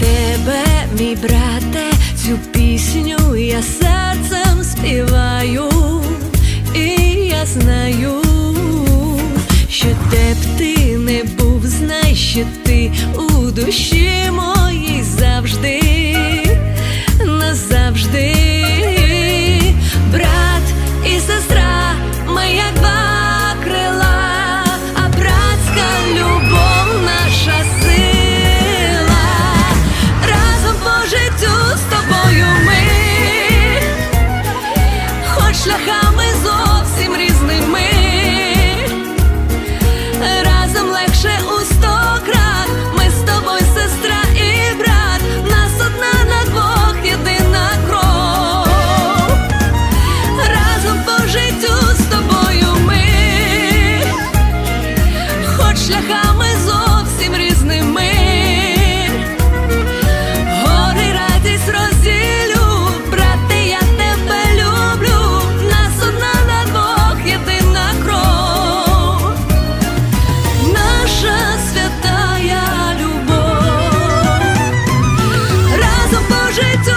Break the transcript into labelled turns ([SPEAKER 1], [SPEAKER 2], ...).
[SPEAKER 1] тебе, мій брате, цю пісню я серцем співаю, і я знаю, що де б ти не був, знай, що ти у душі моїй шляхами зовсім різними, разом легше у сто крат. Ми з тобою, сестра і брат, нас одна на двох єдина кров, разом по життю з тобою ми, хоч шляхами. życie